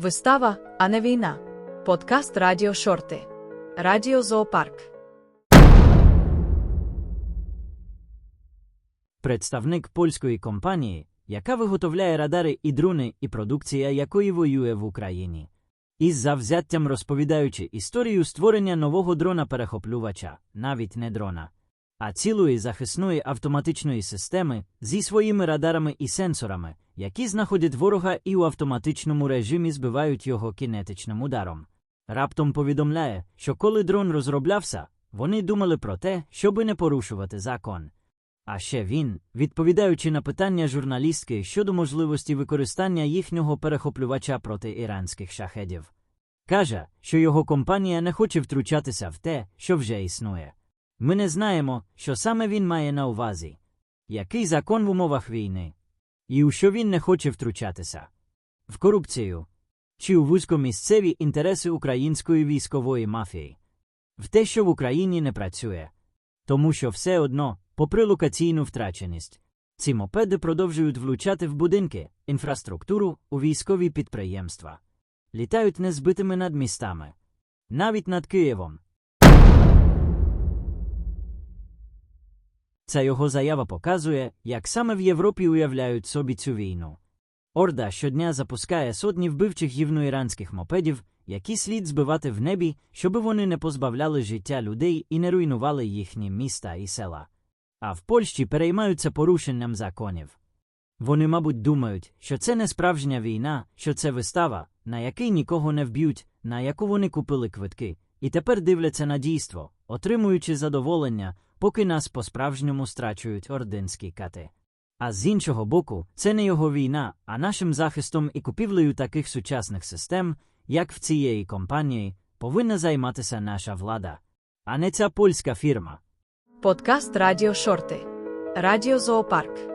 Вистава, а не війна. Подкаст Радіо Шорти. Радіо Зоопарк. Представник польської компанії, яка виготовляє радари і дрони, і продукція якої воює в Україні. Із завзяттям розповідаючи історію створення нового дрона-перехоплювача, навіть не дрона, а цілої захисної автоматичної системи зі своїми радарами і сенсорами, які знаходять ворога і у автоматичному режимі збивають його кінетичним ударом. Раптом повідомляє, що коли дрон розроблявся, вони думали про те, щоби не порушувати закон. А ще він, відповідаючи на питання журналістки щодо можливості використання їхнього перехоплювача проти іранських шахедів, каже, що його компанія не хоче втручатися в те, що вже існує. Ми не знаємо, що саме він має на увазі, який закон в умовах війни, і у що він не хоче втручатися. В корупцію. Чи у вузькомісцеві інтереси української військової мафії, в те, що в Україні не працює, тому що все одно, попри локаційну втраченість, ці мопеди продовжують влучати в будинки, інфраструктуру, у військові підприємства, літають незбитими над містами, навіть над Києвом. Ця його заява показує, як саме в Європі уявляють собі цю війну. Орда щодня запускає сотні вбивчих гівноіранських мопедів, які слід збивати в небі, щоби вони не позбавляли життя людей і не руйнували їхні міста і села. А в Польщі переймаються порушенням законів. Вони, мабуть, думають, що це не справжня війна, що це вистава, на який нікого не вб'ють, на яку вони купили квитки, і тепер дивляться на дійство, отримуючи задоволення, поки нас по-справжньому страчують ординські кати. А з іншого боку, це не його війна, а нашим захистом і купівлею таких сучасних систем, як в цієї компанії, повинна займатися наша влада, а не ця польська фірма. Подкаст Радіо Шорти. Радіо Зоопарк.